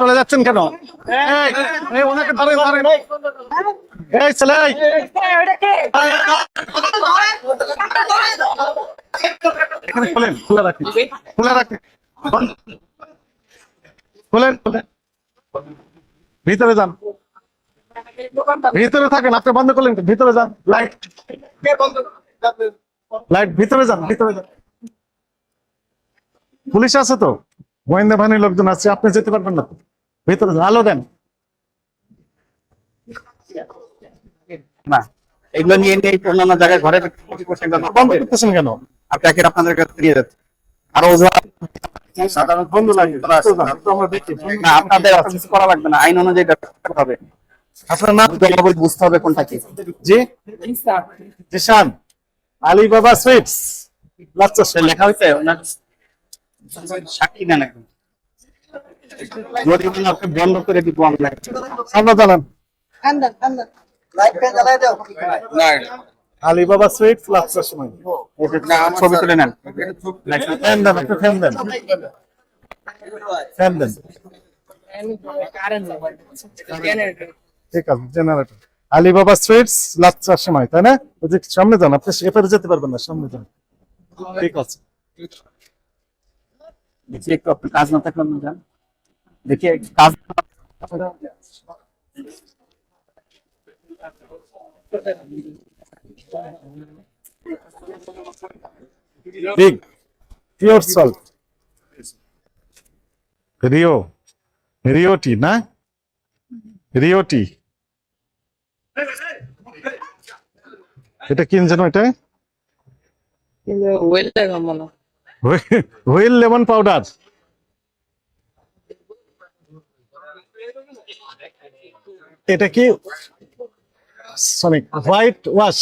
চলে যাচ্ছেন কেন? ভিতরে যান। ভিতরে থাকেন আপনি বন্ধ করলেন ভিতরে যান। লাইট লাইট ভিতরে যান ভিতরে যান। পুলিশ আছে তো? গোয়েন্দা বাহিনীর লোকজন আছে আপনি যেতে পারবেন না। ভেতরে আলো দেন। না এগুলো নিয়ে নিয়ে অন্যান্য জায়গায় ঘরে বিক্রি করছেন কেন? বন্ধ করতেছেন কেন? আপনাকে আপনাদের কাছে দিয়ে যাচ্ছে। আর সাধারণ বন্ধ লাগে না আপনাদের কিছু করা লাগবে না আইন অনুযায়ী হবে। আপনার নাম? বুঝতে হবে কোনটা কি। জি? জিশান। Alibaba sweets. লেখা হয়েছে সাক্ষী আপনি বন্ধ করে দিব আমরা আমরা জানান আলিবাবা সুইটস লাচ্চার সময় ছবি তুলে নেন। ফ্যান দেন একটা ফ্যান দেন। ফ্যান দেন। ঠিক আছে জেনারেটর আলিবাবা সুইটস লাচ্চার সময় তাই না? সামনে যান আপনি এপারে যেতে পারবেন না সামনে যান। ঠিক আছে। দেখি একটু আপনি কাজ না থাকলে আপনি যান। দেখি কাজ big pure salt Rio Rio tea না রিও টি এটা কি যেন এটা হুইল লেমন পাউডার। এটা কি? Sonic white wash.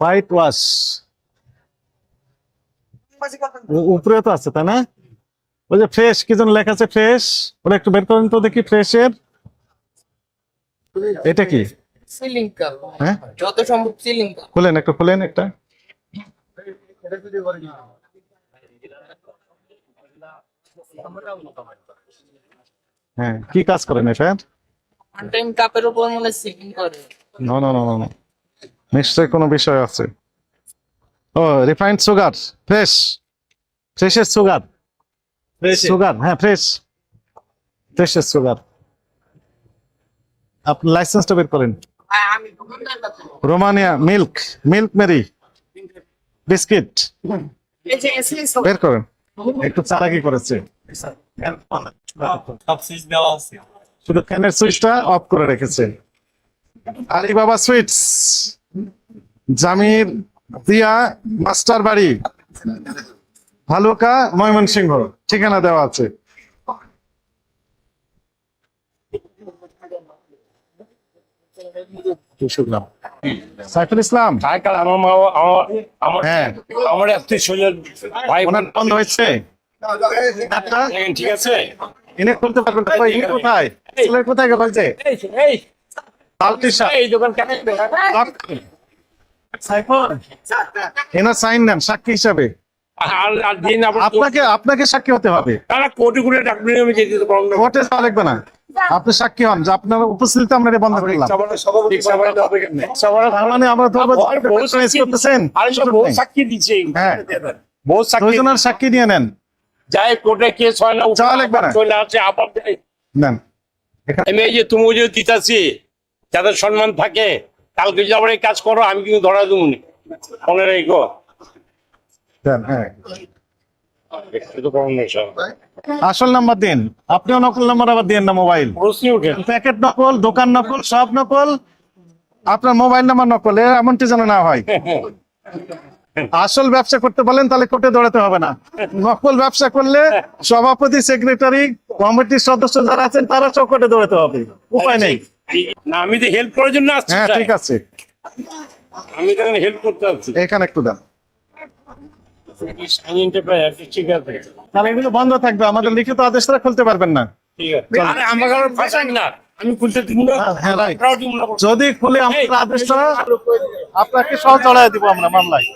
White wash. উপরে তো আছে, তাই না? ওই যে ফ্রেশ, কি যেন লেখা আছে, ফ্রেশ। ওরা একটু বের করেন তো দেখি, ফ্রেশের। এটা কি? সিলিং কাল হ্যাঁ? যত সম্ভব সিলিং কাল খুলেন একটু একটা। হ্যাঁ কি কাজ করেন এটা টাইম কাপের উপর মনে সিলিং করে না না না না নিশ্চয়ই কোনো বিষয় আছে। ও রিফাইন্ড সুগার ফ্রেশ ফ্রেশের সুগার সুগার হ্যাঁ ফ্রেশ ফ্রেশের সুগার আপনি লাইসেন্সটা বের করেন। Romania, milk milk Marie, biscuit. বের করেন। একটু চালাকি করেছে। শুধু ফ্যানের সুইচটা অফ করে রেখেছে। আলিবাবা সুইটস, জামির দিয়া মাস্টার বাড়ি ভালুকা, ময়মনসিংহ। ঠিকানা দেওয়া আছে। শুনলাম সাইফুল ইসলাম। আমার মা আমার আমার হ্যাঁ। আমার আত্মীয় স্বজন ভাই ওনার বন্ধ হয়েছে। ঠিক আছে। ইনে খুলতে পারবেন না। কোথায়? ছেলে কোথায় গেল যে এই এই। পাল্টি শার্ট এই দোকান কেন সাইফুল এনার সাইন নেন সাক্ষী হিসাবে। আপনাকে আপনাকে সাক্ষী হতে হবে। কোটি কোটি টাকা আমি যেতে পারব কোর্টে যাওয়া লাগবে না। আপনি সাক্ষী হন যে আপনার উপস্থিতিতে আমরা এটা বন্ধ করলাম। সাক্ষী দিচ্ছে। হ্যাঁ। সাক্ষী নিয়ে নেন। যাই কোর্টে কেস হয় না যাওয়া লাগবে না। চলে আসছে আবার নেন। আমি এই যে তুমি যে দিতাছি যাদের সম্মান থাকে কালকে যদি আবার এই কাজ করো আমি কিন্তু ধরা দেবো মনে রেখো। হ্যাঁ। আসল নাম্বার দিন। আপনিও নকল নাম্বার আবার দিন না মোবাইল। প্যাকেট নকল দোকান নকল সব নকল আপনার মোবাইল নাম্বার নকল এ এমনটি যেন না হয়। আসল ব্যবসা করতে বলেন তাহলে কোর্টে দৌড়াতে হবে না। নকল ব্যবসা করলে সভাপতি সেক্রেটারি কমিটির সদস্য যারা আছেন তারা সব কোর্টে দৌড়াতে হবে। উপায় নেই। না আমি তো হেল্প করার জন্য আসছি হ্যাঁ ঠিক আছে। আমি তো হেল্প করতে আসছি। এখানে একটু দেন ঠিক আছে তাহলে এগুলো বন্ধ থাকবে আমাদের লিখিত আদেশ তারা খুলতে পারবেন না ঠিক আছে আরে আমাকে আবার ফাঁসান না আমি খুলতে দিব না হ্যাঁ রাইট না যদি খুলে আমাদের আদেশটা আপনাকে সহ চড়াই দিব আমরা মামলায়